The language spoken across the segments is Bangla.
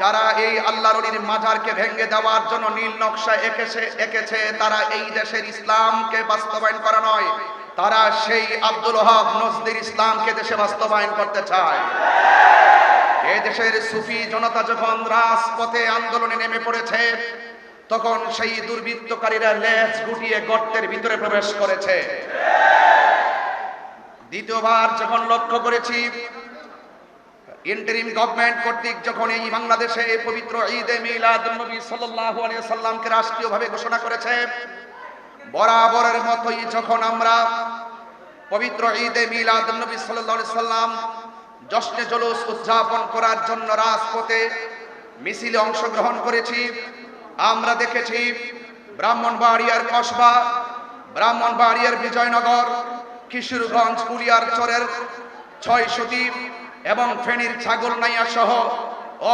যারা এই আল্লাহর অলির মাজারকে ভেঙে দেওয়ার জন্য নীল নকশা এঁকেছে এঁকেছে, তারা এই দেশের ইসলামকে বাস্তবায়ন করা নয়। তারা সেই আব্দুল ওহাব নজদির ইসলামকে দেশে বাস্তবায়ন করতে চায়। এ দেশের সুফি জনতা যখন রাজপথে আন্দোলনে নেমে পড়েছে, তখন সেই দুর্বৃত্তকারীরা লেজ গুটিয়ে গর্তের ভিতরে প্রবেশ করেছে। দ্বিতীয়বার যখন লক্ষ্য করেছি ইন্টারিম গভর্নমেন্ট কর্তৃক যখন এই বাংলাদেশে এই পবিত্র ঈদে মিলাদ নবী সাল্লাল্লাহু আলাইহি সাল্লামকে রাষ্ট্রীয়ভাবে ঘোষণা করেছে, বরাবরের মতোই যখন আমরা পবিত্র ঈদে মিলাদ নবী সাল্লাল্লাহু আলাইহি সাল্লাম জশ্নে জলুস উদযাপন করার জন্য রাজপথে মিছিলে অংশগ্রহণ করেছি, আমরা দেখেছি ব্রাহ্মণবাড়িয়ার কসবা, ব্রাহ্মণবাড়িয়ার বিজয়নগর, কিশোরগঞ্জ কুলিয়ার চরের ছয় সতীপ এবং ফেনীর ছাগল নাইয়া সহ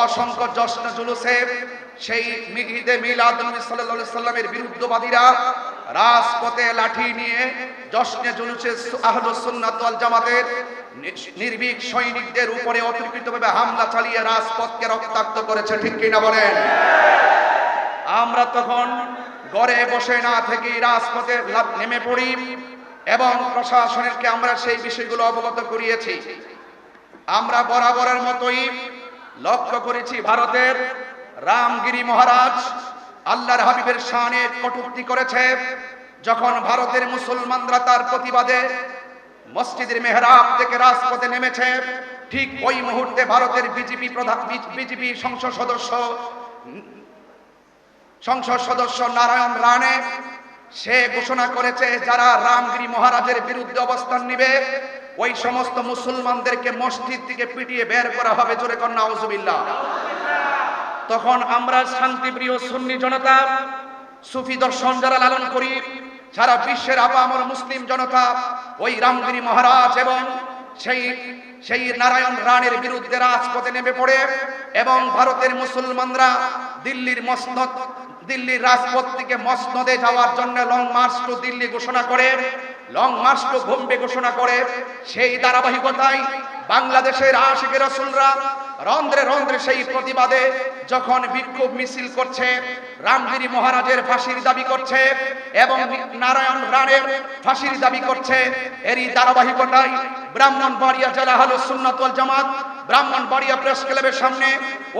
অসংখ্য জশ্ন জুলুসে সেই ঈদে মিলাদ নবী আলাইহি সাল্লামের বিরুদ্ধবাদীরা রাজপথে লাঠি নিয়ে জশ্নে জুলুসে আহলুস সুন্নাত জামাতের নির্ভীক সৈনিকদের উপরে অতর্কিতভাবে হামলা চালিয়ে রাজপথকে রক্তাক্ত করেছে, ঠিক কিনা বলেন? আমরা তখন ঘরে বসে না থেকে রাজপথে নেমে পড়ি এবং প্রশাসনেরকে আমরা সেই বিষয়গুলো অবগত করিয়েছি। আমরা বরাবরের মতোই লক্ষ্য করেছি ভারতের রামগিরি মহারাজ আল্লাহর হাবিবের শানে কটূক্তি করেছে, যখন ভারতের মুসলমানরা তার প্রতিবাদে মসজিদের মেহরাব থেকে রাজপথে নেমেছে। ঠিক ওই মুহূর্তে ভারতের বিজেপি প্রধান বিজেপি সংসদ সদস্য সংসদ সদস্য নারায়ণ রানে সে ঘোষণা করেছে, যারা রামগিরি মহারাজের বিরুদ্ধে অবস্থান নিবে ওই সমস্ত মুসলমানদেরকে মসজিদ থেকে পিটিয়ে বের করা হবে, জোরে কন্যা আউজুবিল্লাহ তখন আমরা শান্তিপ্রিয় সুন্নি জনতা, সুফি দর্শন যারা লালন করি, সারা বিশ্বের আপামর মুসলিম জনতা, ওই রামগিরি মহারাজ এবং সেই সেই নারায়ণ রানের বিরুদ্ধে রাজপথে নেমে পড়ে এবং ভারতের মুসলমানরা দিল্লির মসনদ দিল্লির রাজপথ থেকে মসনদে যাওয়ার জন্য লং মার্চ টু দিল্লি ঘোষণা করে লং মার্চ টু বোম্বে ঘোষণা করে, সেই ধারাবাহিকতায় বাংলাদেশের আশিকের রসুলরা রন্ধ্রে রন্ধ্রে সেই প্রতিবাদে যখন বিক্ষোভ মিছিল করছে, রামগিরি মহারাজের ফাঁসির দাবি করছে এবং নারায়ণ রানের ফাঁসির দাবি করছে, এরই ধারাবাহিকতায় ব্রাহ্মণবাড়িয়া জেলা হলো সুন্নাতল জামাত ব্রাহ্মণবাড়িয়া প্রেস ক্লাবের সামনে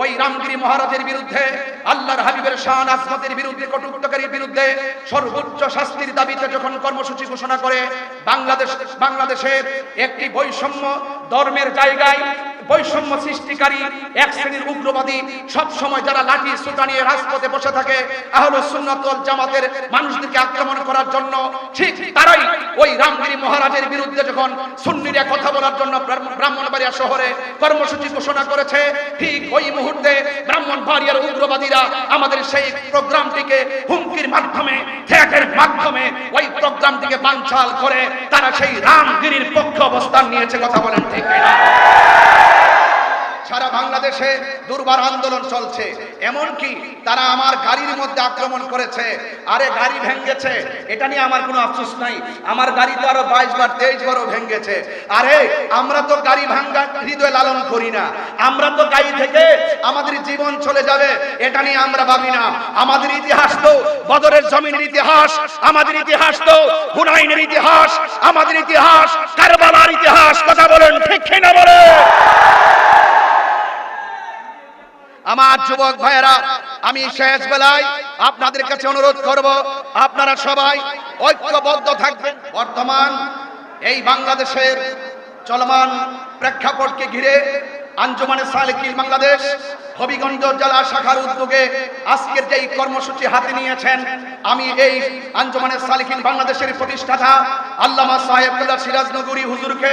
ওই রামগিরি মহারাজের বিরুদ্ধে, আল্লাহর হাবিবের শান, আজমতের বিরুদ্ধে, কটুক্তকারীর বিরুদ্ধে সর্বোচ্চ শাস্তির দাবিতে যখন কর্মসূচি ঘোষণা করে, বাংলাদেশ, বাংলাদেশের একটি বৈষম্য ধর্মের জায়গায় বৈষম্য সৃষ্টিকারী এক শ্রেণির উগ্রবাদী সব সময় যারা লাঠি সুতা নিয়ে রাজপথে বসে থাকে আহলে সুন্নাত জামাতের মানুষদেরকে আক্রমণ করার জন্য, ঠিক তারাই ওই রামগিরি মহারাজের বিরুদ্ধে যখন সুন্নিরা কথা বলার জন্য ব্রাহ্মণবাড়িয়া শহরে কর্মসূচি ঘোষণা করেছে, ঠিক ওই মুহূর্তে ব্রাহ্মণবাড়িয়ার উগ্রবাদীরা আমাদের সেই প্রোগ্রামটিকে হুমকির মাধ্যমে থ্যাটের মাধ্যমে ওই প্রোগ্রামটিকে বাঞ্ছাল করে তারা সেই রামগিরির পক্ষ অবস্থান নিয়েছে, কথা বলেন ঠিক সারা বাংলাদেশে দুর্বার আন্দোলন চলছে। এমনকি তারা আমার গাড়ির মধ্যে আক্রমণ করেছে। আরে গাড়ি ভেঙ্গেছে এটা নিয়ে আমার কোনো আফসোস নাই। আমার গাড়ি তো আরও বাইশ বার, তেইশ বারও ভেঙ্গেছে আরে, আমরা তো গাড়ি ভাঙ্গা হৃদয় লালন করি না। আমরা তো গাড়ি থেকে আমাদের জীবন চলে যাবে। এটা নিয়ে আমরা ভাবি না। আমাদের ইতিহাস তো বদরের জমিনের ইতিহাস। আমাদের ইতিহাস তো হুনাইনের ইতিহাস। আমাদের ইতিহাস কারবালার ইতিহাস। কথা বলেন ঠিক কিনা বলে আমার যুবক ভাইয়েরা, আমি শেষ বেলায় আপনাদের কাছে অনুরোধ করব, আপনারা সবাই ঐক্যবদ্ধ থাকবেন। বর্তমান এই বাংলাদেশের চলমান প্রেক্ষাপটকে ঘিরে আঞ্জুমানে সালেকিল বাংলাদেশ, হবিগঞ্জ জেলা শাখার উদ্যোগে আজকের যে কর্মসূচি হাতে নিয়েছেন, আমি এই আঞ্জুমানে সালেকিন বাংলাদেশের প্রতিষ্ঠাতা আল্লামা সাহেবুল্লাহ সিরাজনগরী হুজুরকে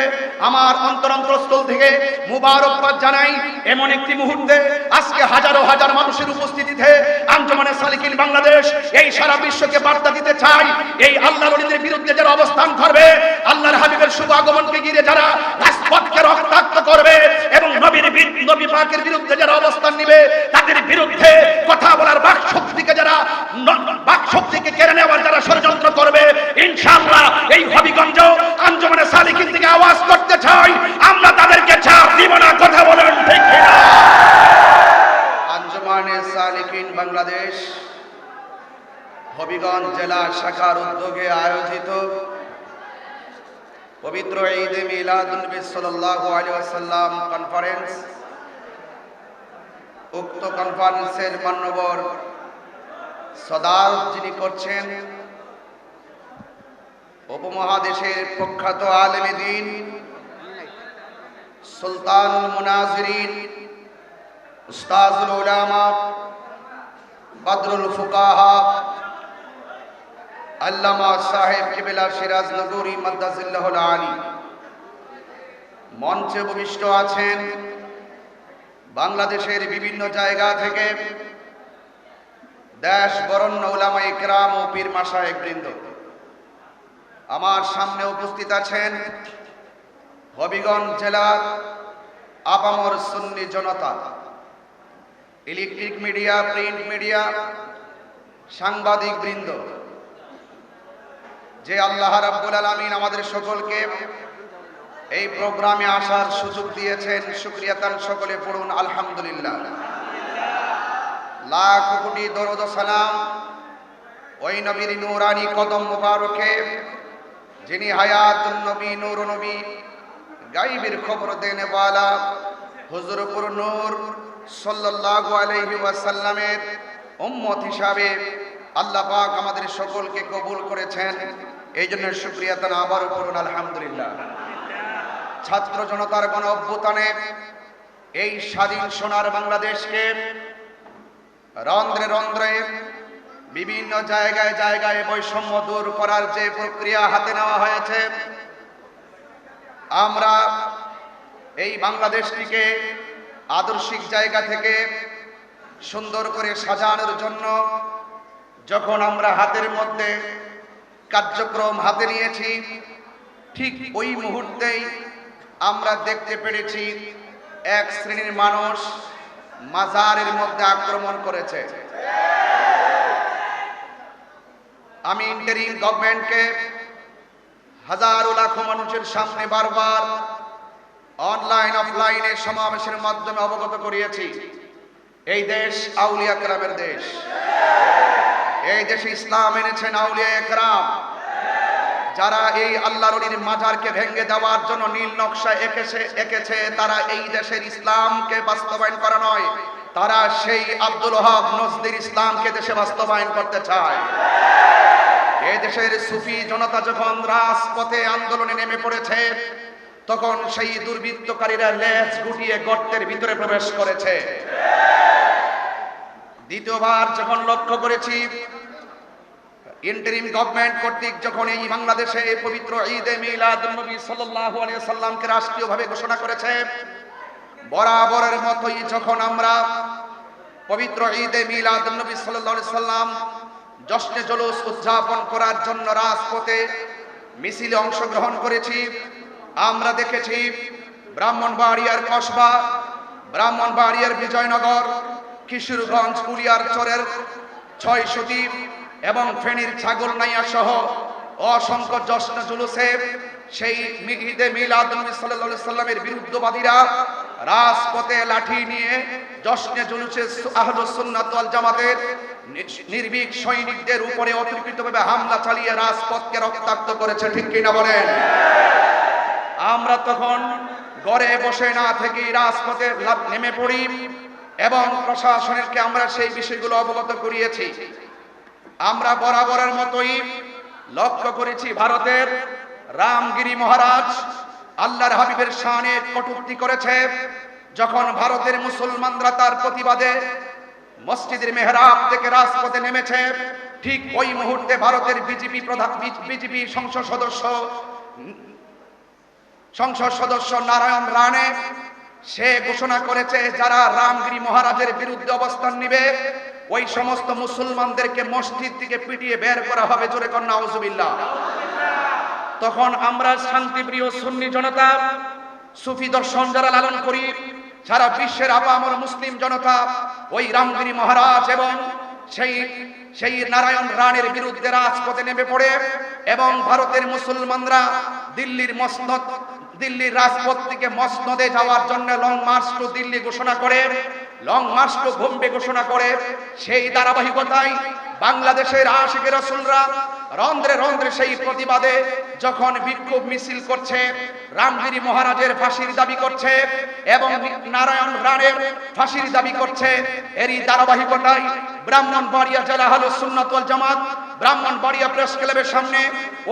আমার অন্তর অন্তরস্থল থেকে মুবারকবাদ জানাই। এমন একটি মুহূর্তে আজকে হাজারো হাজার মানুষের উপস্থিতিতে আঞ্জুমানে সালিকিন বাংলাদেশ এই সারা বিশ্বকে বার্তা দিতে চাই। এই আল্লাহ বিরুদ্ধে যারা অবস্থান করবে আল্লাহর হাবিবের শুভ আগমনকে ঘিরে যারা রাজপথকে নবী পাকের বিরুদ্ধে যারা অবস্থান নিবে, তাদের বিরুদ্ধে কথা বলার বাক শক্তিকে যারা বাক শক্তিকে কেড়ে নেওয়ার যারা ষড়যন্ত্র করবে, ইনশাআল্লাহ এই হবিগঞ্জ আঞ্জুমানে সালিকিন থেকে আওয়াজ করতে চাই। আমরা তাদেরকে ছাড় দিব না, কথা বলেন ঠিক কিনা? সালিকিন বাংলাদেশ, হবিগঞ্জ জেলা শাখার উদ্যোগে আয়োজিত পবিত্র ঈদে মিলাদুন্নবী সাল্লাল্লাহু আলাইহি ওয়াসাল্লাম কনফারেন্স উক্ত কনফারেন্সের মান্যবর সদার যিনি করছেন, উপমহাদেশের প্রখ্যাত আলেমে দিন সুলতানুল মুনাজিরিন, উস্তাজুল উলামা, বদরুল ফুকাহা, আল্লামা সাহেব কিবেলা সিরাজ নগরী মাদ্দাজিল্লাহুল আলী। মঞ্চে উপবিষ্ট আছেন বাংলাদেশের বিভিন্ন জায়গা থেকে দেশ বরণ্য উলামা ইকরাম ও পীর মাসায়েক বৃন্দ আমার সামনে উপস্থিত আছেন হবিগঞ্জ জেলার আপামর সুন্নি জনতা, ইলেকট্রিক মিডিয়া, প্রিন্ট মিডিয়া, সাংবাদিক বৃন্দ। যে আল্লাহ রাব্বুল আলামিন আমাদের সকলকে এই প্রোগ্রামে আসার সুযোগ দিয়েছেন। শুক্রিয়া তান সকলে পড়ুন, আলহামদুলিল্লাহ। লাখ কোটি দরদ সালাম ওই নবীর নূরানি কদম মুবারকে, যিনি হায়াতুন নবী, নূর নবী, গাইবের খবর দেনে ওয়ালা, হুজুরপুর নূর সাল্লাল্লাহু আলাইহি ওয়াসাল্লামের উম্মত হিসাবে আল্লাহ পাক আমাদের সকলকে কবুল করেছেন। এই জন্য শুক্রিয়া তান আবারও করুন আলহামদুলিল্লাহ। ছাত্র জনতার গণ অভ্যুত্থানে এই স্বাধীন সোনার বাংলাদেশকে রন্ধ্রে রন্ধ্রে বিভিন্ন জায়গায় জায়গায় বৈষম্য দূর করার যে প্রক্রিয়া হাতে নেওয়া হয়েছে, আমরা এই বাংলাদেশটিকে আদর্শিক জায়গা থেকে সুন্দর করে সাজানোর জন্য যখন আমরা হাতের মধ্যে কার্যক্রম হাতে নিয়েছি, ঠিক ওই মুহূর্তেই আমরা দেখতে পেরেছি এক শ্রেণির মানুষ মাজারের মধ্যে আক্রমণ করেছে। আমি ইন্টারিম গভর্নমেন্টকে হাজারো লাখো মানুষের সামনে বারবার অনলাইন অফলাইনে সমাবেশের মাধ্যমে অবগত করিয়েছি। এই দেশ আউলিয়া একরামের দেশ। এই দেশে ইসলাম এনেছেন আউলিয়া একরাম। যারা এই আল্লাহ রলির মাজারকে ভেঙে দেওয়ার জন্য নীল নকশা এঁকেছে এঁকেছে, তারা এই দেশের ইসলামকে বাস্তবায়ন করা নয়। তারা সেই আব্দুল হক নজদির ইসলামকে দেশে বাস্তবায়ন করতে চায়। এই দেশের সুফি জনতা যখন রাজপথে আন্দোলনে নেমে পড়েছে, তখন সেই দুর্বৃত্তকারীরা লেজ গুটিয়ে গর্তের ভিতরে প্রবেশ করেছে। দ্বিতীয়বার যখন লক্ষ্য করেছি ইন্টারিম গভর্নমেন্ট কর্তৃক যখন এই বাংলাদেশে এই পবিত্র ঈদে মিলাদ নবী সাল্লাল্লাহু আলাইহি সাল্লামকে রাষ্ট্রীয়ভাবে ঘোষণা করেছে, বরাবরের মতোই যখন আমরা পবিত্র ঈদে মিলাদ নবী সাল্লাল্লাহু আলাইহি সাল্লাম জশ্নে জলুস উদযাপন করার জন্য রাজপথে মিছিলে অংশগ্রহণ করেছি, আমরা দেখেছি ব্রাহ্মণবাড়িয়ার কসবা, ব্রাহ্মণবাড়িয়ার বিজয়নগর, কিশোরগঞ্জ কুলিয়ার চরের ছয় সতীপ এবং ফেনীর ছাগল নাইয়া সহ অসংখ্য জশ্ন জুলুসে সেই ঈদে মিলাদ নবী সাল্লাল্লাহু সাল্লামের বিরুদ্ধবাদীরা রাজপথে লাঠি নিয়ে জশ্নে জুলুসে ওয়াল জামাতের নির্ভীক সৈনিকদের উপরে অতর্কিতভাবে হামলা চালিয়ে রাজপথকে রক্তাক্ত করেছে, ঠিক কিনা বলেন? আমরা তখন ঘরে বসে না থেকে রাজপথে নেমে পড়ি এবং প্রশাসনেরকে আমরা সেই বিষয়গুলো অবগত করিয়েছি। আমরা বরাবরের মতোই লক্ষ্য করেছি ভারতের রামগিরি মহারাজ আল্লাহর হাবিবের শানে কটুক্তি করেছে, যখন ভারতের মুসলমানরা তার প্রতিবাদে মসজিদের মেহরাব থেকে রাজপথে নেমেছে, ঠিক ওই মুহূর্তে ভারতের বিজেপি প্রধান বিজেপি সংসদ সদস্য সংসদ সদস্য নারায়ণ রানে সে ঘোষণা করেছে, যারা রামগিরি মহারাজের বিরুদ্ধে অবস্থান নিবে ওই সমস্ত মুসলমানদেরকে মসজিদ থেকে পিটিয়ে বের করা হবে, জোরে কন্যা তখন আমরা শান্তিপ্রিয় সুন্নি জনতা, সুফি দর্শন যারা লালন করি, সারা বিশ্বের আপামর মুসলিম জনতা, ওই রামগিরি মহারাজ এবং সেই সেই নারায়ণ রানের বিরুদ্ধে রাজপথে নেমে পড়ে এবং ভারতের মুসলমানরা দিল্লির মসনদ দিল্লির রাজপথ থেকে মসনদে যাওয়ার জন্য লং মার্চ টু দিল্লি ঘোষণা করে লং মার্চ টু বোম্বে ঘোষণা করে, সেই ধারাবাহিকতায় বাংলাদেশের আশিকের রসুলরা রন্ধ্রে রন্ধ্রে সেই প্রতিবাদে যখন বিক্ষোভ মিছিল করছে, রামগিরি মহারাজের ফাঁসির দাবি করছে এবং নারায়ণ রানের ফাঁসির দাবি করছে, এরই ধারাবাহিকতায় ব্রাহ্মণবাড়িয়া জেলা হল সুন্নাতল জামাত ব্রাহ্মণবাড়িয়া প্রেস ক্লাবের সামনে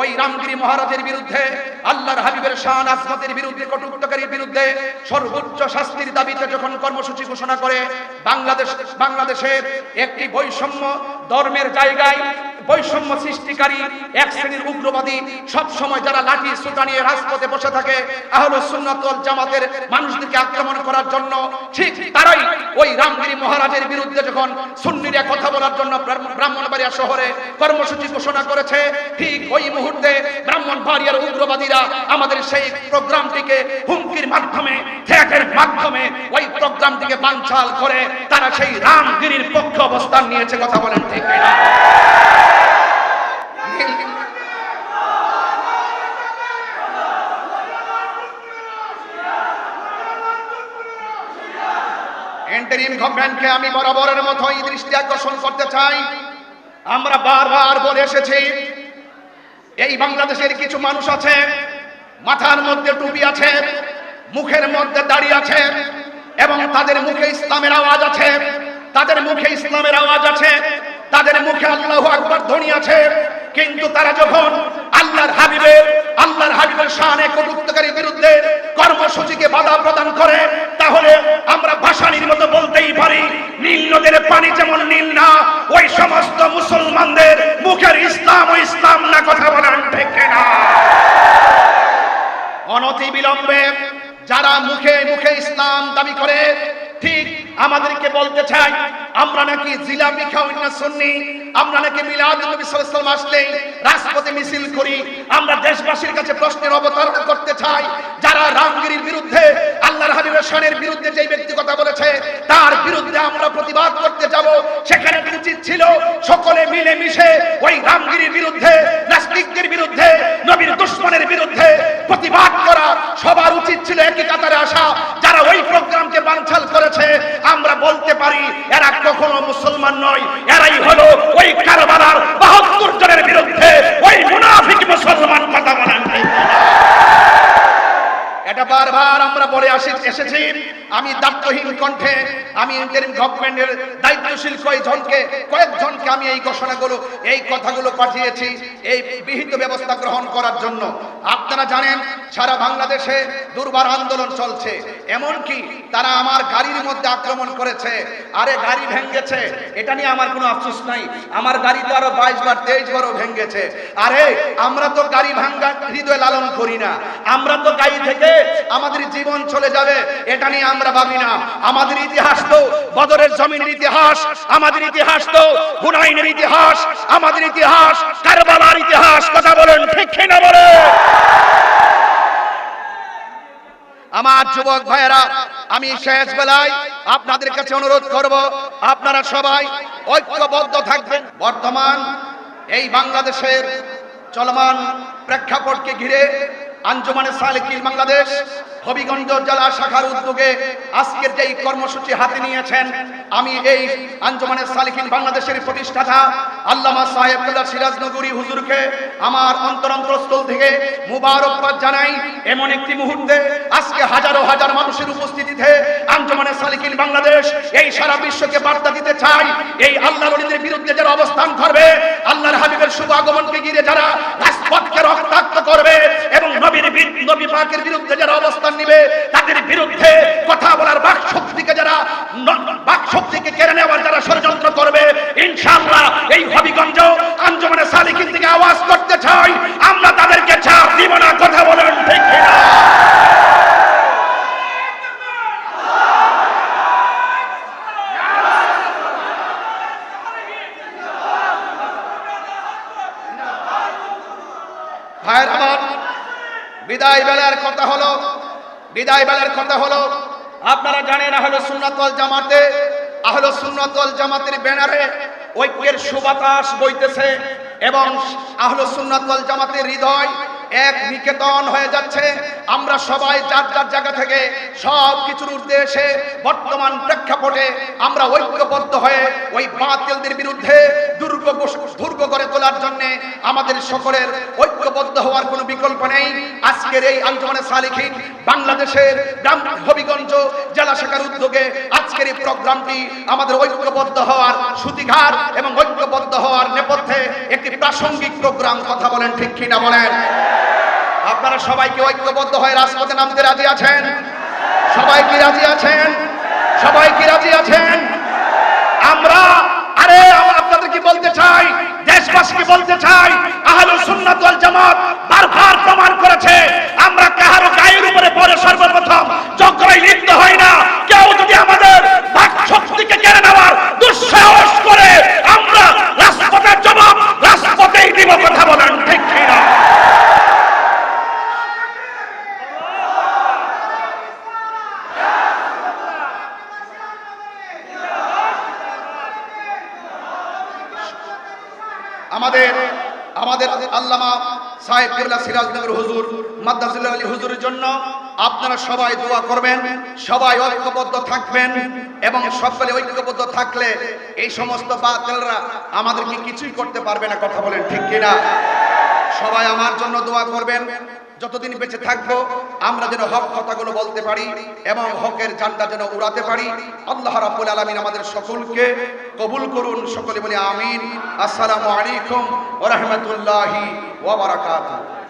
ওই রামগিরি মহারাজের বিরুদ্ধে, আল্লাহর হাবিবের শান আজমতের বিরুদ্ধে, কটুক্তকারীর বিরুদ্ধে সর্বোচ্চ শাস্তির দাবিতে যখন কর্মসূচি ঘোষণা করে, বাংলাদেশ বাংলাদেশের একটি বৈষম্য ধর্মের জায়গায় বৈষম্য সৃষ্টিকারী এক শ্রেণির উগ্রবাদী সব সময় যারা লাঠি, সুতা নিয়ে রাজপথে বসে থাকে, আহলে সুন্নাতুল জামাতের মানুষদেরকে আক্রমণ করার জন্য, ঠিক তারাই ওই রামগিরি মহারাজের বিরুদ্ধে যখন সুন্নিরা কথা বলার জন্য ব্রাহ্মণবাড়িয়া শহরে কর্মসূচি ঘোষণা করেছে, ঠিক ওই মুহূর্তে ব্রাহ্মণবাড়িয়ার উগ্রবাদীরা আমাদের সেই প্রোগ্রামটিকে হুমকির মাধ্যমে, থ্যাটের মাধ্যমে ওই প্রোগ্রামটিকে বানচাল করে, তারা সেই রামগিরির পক্ষে অবস্থান নিয়েছে, কথা বলেন ঠিক কিনা? এন্টারিম গভর্নমেন্টকে আমি বরাবরের মতো এই দৃষ্টি আকর্ষণ করতে চাই। আমরা বারবার বলে এসেছি, এই বাংলাদেশের কিছু মানুষ আছে, মাথার মধ্যে টুপি আছে, মুখের মধ্যে দাড়ি আছে, এবং তাদের মুখে ইসলামের আওয়াজ আছে, তাদের মুখে ইসলামের আওয়াজ আছে, তাদের মুখে আল্লাহ আকবর ধ্বনি আছে, কিন্তু তারা যখন আল্লাহর হাবিবের আল্লাহর হাবিবের শানে কটুক্তকারীর বিরুদ্ধে কর্মসূচিকে বাধা প্রদান করে, তাহলে আমরা ভাষানির মতো বলতেই পারি, নীল নদের পানি যেমন নীল না, ওই সমস্ত মুসলমানদের মুখের ইসলাম ও ইসলাম না কথা বলেন ঠিক না। অনতি বিলম্বে যারা মুখে মুখে আমাদেরকে বলতে চাই, আমরা নাকি জিলাপি খাওয়াই না শুননি আমরা নাকি মিলাদ নবী সাল্লাল্লাহু আসলেই রাজপথে মিছিল করি? আমরা দেশবাসীর কাছে প্রশ্নের অবতারণা করতে চাই, যারা রামগিরির বিরুদ্ধে, আল্লাহর হাবিবের শানের বিরুদ্ধে যেই ব্যক্তি কথা বলেছে, তার বিরুদ্ধে আমরা প্রতিবাদ করতে যাব। সেখানে উচিত ছিল সকলে মিলে মিশে ওই রামগিরির বিরুদ্ধে, নাস্তিকদের বিরুদ্ধে, নবীর দুশ্মনের বিরুদ্ধে প্রতিবাদ করা সবার উচিত ছিল একই কাতারে আসা। যারা ওই প্রোগ্রামকে বানচাল করেছে আমরা বলতে পারি এরা কখনো মুসলমান নয় এরাই হলো ওই কারবালার বাহাত্তর জনের বিরুদ্ধে ওই মুনাফিক মুসলমান কথা বলেন ঠিক না? এটা বারবার আমরা বলে আসি এসেছি। আমি দায়িত্বহীন কণ্ঠে, আমি ইন্টারিম গভর্নমেন্টের দায়িত্বশীল কয়েকজনকে কয়েকজনকে আমি এই ঘোষণাগুলো, এই কথাগুলো পাঠিয়েছি, এই বিহিত ব্যবস্থা গ্রহণ করার জন্য। আপনারা জানেন, সারা বাংলাদেশে দুর্বার আন্দোলন চলছে। এমনকি তারা আমার গাড়ির মধ্যে আক্রমণ করেছে। আরে গাড়ি ভেঙ্গেছে এটা নিয়ে আমার কোনো আফসোস নাই। আমার গাড়ি তো আরও বাইশ বার, তেইশ বারও ভেঙ্গেছে আরে, আমরা তো গাড়ি ভাঙ্গা হৃদয় লালন করি না। আমরা তো গাড়ি থেকে আমাদের জীবন চলে যাবে, এটা নিয়ে আমরা ভাবি না। আমাদের ইতিহাস তো বদরের জমিনের ইতিহাস, আমাদের ইতিহাস তো হুনাইনের ইতিহাস, আমাদের ইতিহাস কারবালার ইতিহাস, কথা বলেন ঠিক কিনা বলে আমার যুবক ভাইয়েরা, আমি শেষ বেলায় আপনাদের কাছে অনুরোধ করব, আপনারা সবাই ঐক্যবদ্ধ থাকবেন। বর্তমান এই বাংলাদেশের চলমান প্রেক্ষাপটকে ঘিরে আঞ্জুমানে সালেকিল বাংলাদেশ, হবিগঞ্জ জেলা শাখার উদ্যোগে আজকের যে কর্মসূচি হাতে নিয়েছেন, আমি এই আঞ্জুমানে সালেকিন বাংলাদেশের প্রতিষ্ঠাতা আল্লামা সাহেবুল্লাহ সিরাজ নগরী হুজুরকে আমার অন্তরন্তরস্থল থেকে মুবারকবাদ জানাই। এমন একটি মুহূর্তে আজকে হাজারো হাজার মানুষের উপস্থিতিতে আঞ্জুমানে সালেকিন বাংলাদেশ এই সারা বিশ্বকে বার্তা দিতে চাই। এই আল্লাহ নবীদের বিরুদ্ধে যারা অবস্থান করবে আল্লাহর হাবিবের শুভ আগমনকে ঘিরে যারা রাজপথকে রক্তাক্ত করবে নবী পাকের বিরুদ্ধে যারা অবস্থান নিবে, তাদের বিরুদ্ধে কথা বলার বাক শক্তিকে যারা ন- বাক শক্তিকে কেড়ে নেওয়ার যারা ষড়যন্ত্র করবে, ইনশাআল্লাহ এই হবিগঞ্জ আঞ্জমানে সালিকিন থেকে আওয়াজ করতে চাই। আমরা তাদেরকে ছাড় দিব না, কথা বলেন ঠিক কিনা? ভাইয়ের আমার বিদায় বেলার কথা হলো বিদায় বেলার কথা হলো, আপনারা জানেন আহলে সুন্নাতল জামাতে, আহলে সুন্নাতল জামাতের ব্যানারে ঐক্যের সুবাতাস বইতেছে এবং আহলে সুন্নাতল জামাতের হৃদয় এক নিকেতন হয়ে যাচ্ছে। আমরা সবাই যার যার জায়গা থেকে সব কিছুর ঊর্ধ্বে এসে বর্তমান প্রেক্ষাপটে আমরা ঐক্যবদ্ধ হয়ে ওই বাতিলদের বিরুদ্ধে দুর্গ দুর্গ করে তোলার জন্য আমাদের সকলের ঐক্যবদ্ধ হওয়ার কোনো বিকল্প নেই। আজকের এই আঞ্জমানে সালিখিন বাংলাদেশের গ্রাম হবিগঞ্জ জেলা শাখার উদ্যোগে আজকের এই প্রোগ্রামটি আমাদের ঐক্যবদ্ধ হওয়ার সুতিঘার এবং ঐক্যবদ্ধ হওয়ার নেপথ্যে একটি প্রাসঙ্গিক প্রোগ্রাম, কথা বলেন ঠিক কিনা বলেন? আপনারা সবাইকে ঐক্যবদ্ধ হয়ে রাজপথে নামতে রাজি আছেন? সবাই কি রাজি আছেন? সবাই কি রাজি আছেন? আমরা, আরে আপনাদের কি বলতে চাই? দেশবাসীকে বলতে চাই? আহলে সুন্নাত ওয়াল জামাত বারবার প্রমাণ করেছে আমরা কাহারো গায়ের উপরে পড়ে সর্বপ্রথম চক্রায় লিপ্ত হই না কেউ যদি আমাদের বাক শক্তিকে কেড়ে নেওয়ার দুঃসাহস করে আমরা রাজপথের জবাব রাজপথেই দিব কথা বলেন ঠিক কিনা আমাদের আমাদের আল্লামা সাহেব কেবলা সিরাজনগর হুজুর মাদ্রাসুল্লাহ আলী হুজুরের জন্য আপনারা সবাই দোয়া করবেন, সবাই ঐক্যবদ্ধ থাকবেন এবং সকলে ঐক্যবদ্ধ থাকলে এই সমস্ত বাতিলরা আমাদেরকে কিছুই করতে পারবে না, কথা বলেন ঠিক কিনা? সবাই আমার জন্য দোয়া করবেন। যতদিন বেঁচে থাকব, আমরা যেন হক কথাগুলো বলতে পারি এবং হকের জানটা যেন উড়াতে পারি, আল্লাহ রাবুল আলমিন আমাদের সকলকে কবুল করুন, সকলে বলে আমিন। আসসালামু আলাইকুম ওয়া রাহমাতুল্লাহি ওয়া বারাকাতুহু।